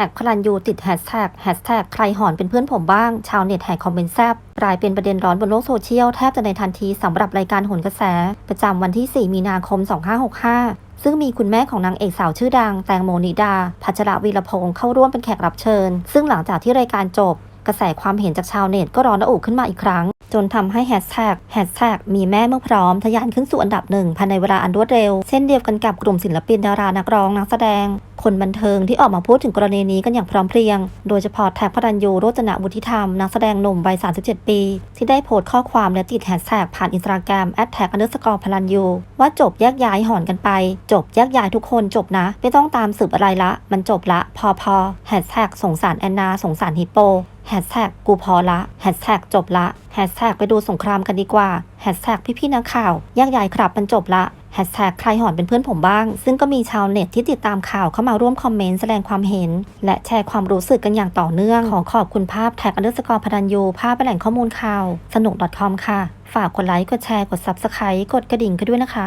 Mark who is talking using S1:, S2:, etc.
S1: ท็กพลันยูติดแฮชแท็กแฮชแท็กใครหอนเป็นเพื่อนผมบ้าง ชาวเน็ตแห่คอมเมนต์แซบกลายเป็นประเด็นร้อนบนโลกโซเชียลแทบจะในทันทีสำหรับรายการโหนกระแส ประจำวันที่ 4 มีนาคม 2565ซึ่งมีคุณแม่ของนางเอกสาวชื่อดัง แตงโมนิดา พัชระวีรพงศ์เข้าร่วมเป็นแขกรับเชิญ ซึ่งหลังจากที่รายการจบ กระแสความเห็นจากชาวเน็ตก็ร้อนระอุขึ้นมาอีกครั้ง จนทำให้แฮชแท็กแฮชแท็กมีแม่เมื่อพร้อมทะยานขึ้นสู่อันดับหนึ่งภายในเวลาอันรวดเร็ว เช่นเดียวกันกับกลุ่มศิลปินดารานักร้องนักแสดง คนบันเทิงที่ออกมาพูดถึงกรณีนี้กันอย่างพร้อมเพรียง โดยเฉพาะแท็กพระรันยูโรจนวุฒิธรรม นักแสดงหนุ่มวัย 37 ปี ที่ได้โพสต์ข้อความและติดแฮชแท็กผ่านอินสตาแกรมแอดแท็กอันเดอร์สกอร์พลันยูว่าจบแยกย้ายหอนกันไป จบแยกย้ายทุกคนจบนะ ไม่ต้องตามสืบอะไรละ มันจบละ พอพอแฮชแท็กสงสารแอนนาสงสารฮิปโป แฮชแท็กกูพอละแฮชแท็กจบละแฮชแท็กไปดูสงครามกันดีกว่าแฮชแท็กพี่ๆนักข่าวแยกย้ายครับมันจบละแฮชแท็กใครหอนเป็นเพื่อนผมบ้าง ซึ่งก็มีชาวเน็ตที่ติดตามข่าวเข้ามาร่วมคอมเมนต์แสดงความเห็น และแชร์ความรู้สึกกันอย่างต่อเนื่อง ขอขอบคุณภาพแท็กอันเดอร์สกอร์พดันยูภาพแหล่งข้อมูลข่าว สนุก .com ค่ะ ฝากกดไลค์ กดแชร์ กด Subscribe กดกระดิ่งกันด้วยนะคะ